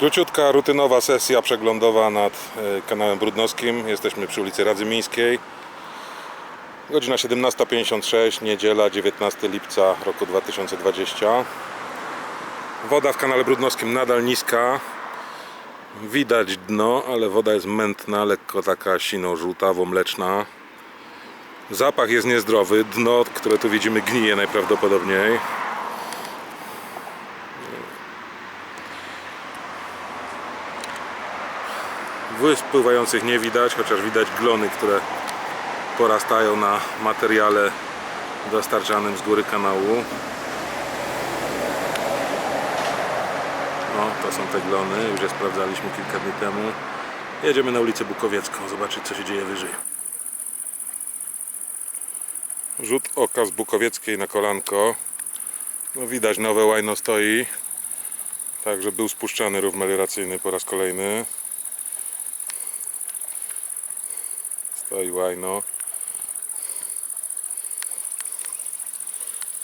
Króciutka, rutynowa sesja przeglądowa nad e, kanałem Brudnowskim. Jesteśmy przy ulicy Radzymińskiej. Godzina 17.56, niedziela 19 lipca roku 2020. Woda w kanale Brudnowskim nadal niska. Widać dno, ale woda jest mętna, lekko taka sino-żółtawo-mleczna. Zapach jest niezdrowy. Dno, które tu widzimy, gnije najprawdopodobniej. Wysp pływających nie widać, chociaż widać glony, które porastają na materiale dostarczanym z góry kanału. No, to są te glony, już je sprawdzaliśmy kilka dni temu. Jedziemy na ulicę Bukowiecką, zobaczyć co się dzieje wyżej. Rzut oka z Bukowieckiej na kolanko. No widać, nowe łajno stoi. Także był spuszczany rów melioracyjny po raz kolejny. Stoi łajno.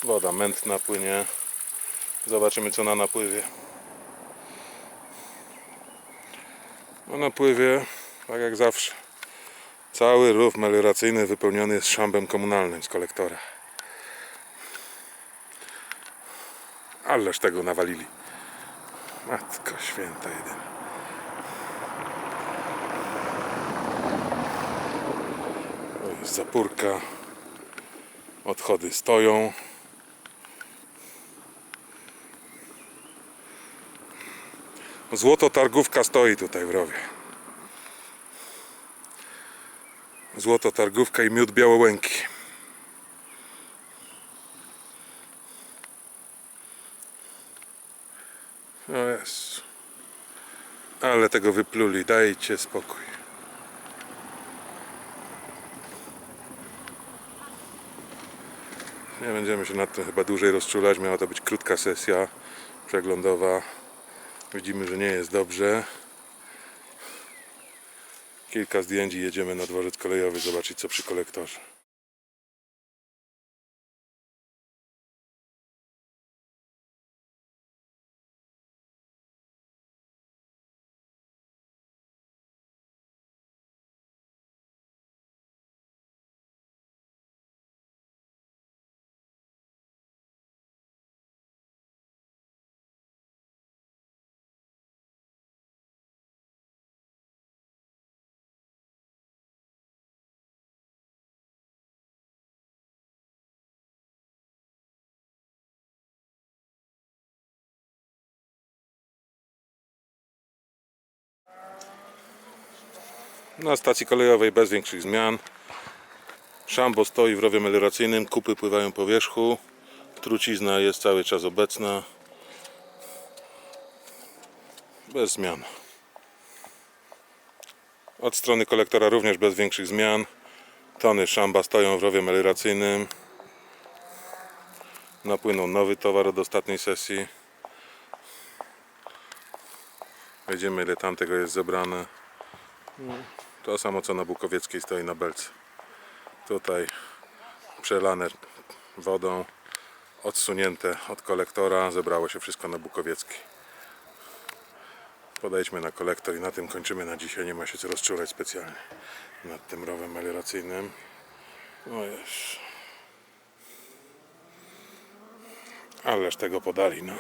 Woda mętna płynie. Zobaczymy co na napływie. Na napływie, tak jak zawsze, cały rów melioracyjny wypełniony jest szambem komunalnym z kolektora. Ależ tego nawalili. Matko święta jedyna. To jest zapórka. Odchody stoją. Złoto targówka stoi tutaj w rowie. Złoto targówka i miód białołęki. O jest. Ale tego wypluli, dajcie spokój. Nie będziemy się nad tym chyba dłużej rozczulać. Miała to być krótka sesja przeglądowa. Widzimy, że nie jest dobrze. Kilka zdjęć i jedziemy na dworzec kolejowy zobaczyć co przy kolektorze. Na stacji kolejowej bez większych zmian. Szambo stoi w rowie melioracyjnym, kupy pływają po wierzchu. Trucizna jest cały czas obecna. Bez zmian. Od strony kolektora również bez większych zmian. Tony szamba stoją w rowie melioracyjnym. Napłynął nowy towar od ostatniej sesji. Widzimy ile tam tego jest zebrane. To samo co na Bukowieckiej stoi na belce. Tutaj przelane wodą, odsunięte od kolektora, zebrało się wszystko na Bukowieckiej. Podejdźmy na kolektor i na tym kończymy na dzisiaj. Nie ma się co rozczulać specjalnie nad tym rowem melioracyjnym. No już. Ależ tego podali, no.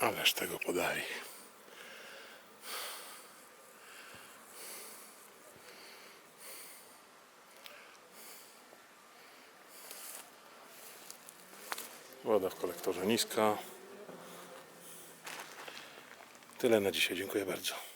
Ależ tego podali. Woda w kolektorze niska. Tyle na dzisiaj. Dziękuję bardzo.